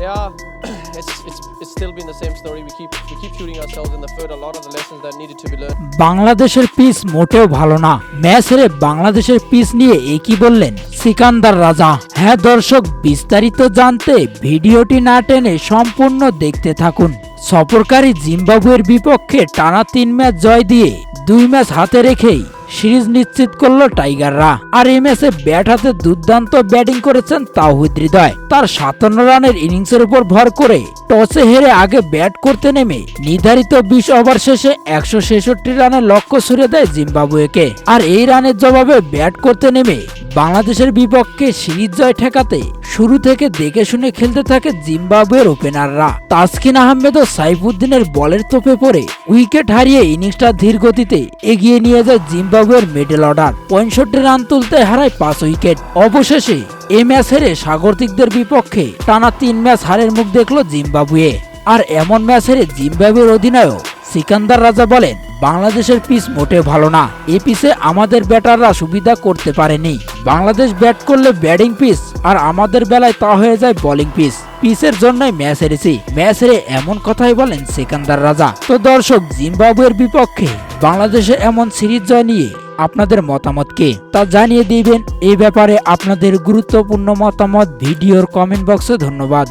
Yeah. বাংলাদেশের pitch মোটেও ভালো না। ম্যাচ হেরে বাংলাদেশের পিচ নিয়ে একই বললেন সিকান্দার রাজা? হ্যাঁ দর্শক, বিস্তারিত জানতে ভিডিওটি না টেনে সম্পূর্ণ দেখতে থাকুন। সফরকারী জিম্বাবুয়ের বিপক্ষে টানা তিন ম্যাচ জয় দিয়ে দুই ম্যাচ হাতে রেখেই সিরিজ নিশ্চিত করল টাইগাররা। আর এই ম্যাচে ব্যাট হাতে দুর্দান্ত ব্যাটিং করেছেন তাওহিদ হৃদয়। তার সাতান্ন রানের ইনিংসের উপর ভর করে টসে হেরে আগে ব্যাট করতে নেমে নির্ধারিত বিশ ওভার শেষে একশো ছেষট্টি রানের লক্ষ্য ছুড়ে দেয় জিম্বাবুয়েকে। আর এই রানের জবাবে ব্যাট করতে নেমে বাংলাদেশের বিপক্ষে সিরিজ জয় ঠেকাতে শুরু থেকে দেখে শুনে খেলতে থাকে জিম্বাবুয়ের ওপেনাররা। তাসকিন আহমেদ ও সাইফুদ্দিনের বলের তোপে পড়ে উইকেট হারিয়ে ইনিংসটা ধীর গতিতে এগিয়ে নিয়ে যায় জিম্বাবুয়ের মিডল অর্ডার। পঁয়ষট্টি রান তুলতে হারায় পাঁচ উইকেট। অবশেষে এ ম্যাচ হেরে স্বাগতিকদের বিপক্ষে টানা তিন ম্যাচ হারের মুখ দেখল জিম্বাবুয়ে। আর এমন ম্যাচ হেরে জিম্বাবুয়ের অধিনায়ক সিকান্দার রাজা বলেন, বাংলাদেশের পিচ মোটেও ভালো না। এ পিচে আমাদের ব্যাটাররা সুবিধা করতে পারেনি। বাংলাদেশ ব্যাট করলে ব্যাটিং পিচ আর আমাদের বেলায় তা হয়ে যায় বোলিং পিচ। পিচের জন্যই ম্যাচ হেরেছি। ম্যাচ হেরে এমন কথাই বলেন সিকান্দার রাজা। তো দর্শক, জিম্বাবুয়ের বিপক্ষে বাংলাদেশে এমন সিরিজ জয় নিয়ে আপনাদের মতামত কে? তা জানিয়ে দিবেন। এই ব্যাপারে আপনাদের গুরুত্বপূর্ণ মতামত ভিডিওর কমেন্ট বক্সে ধন্যবাদ।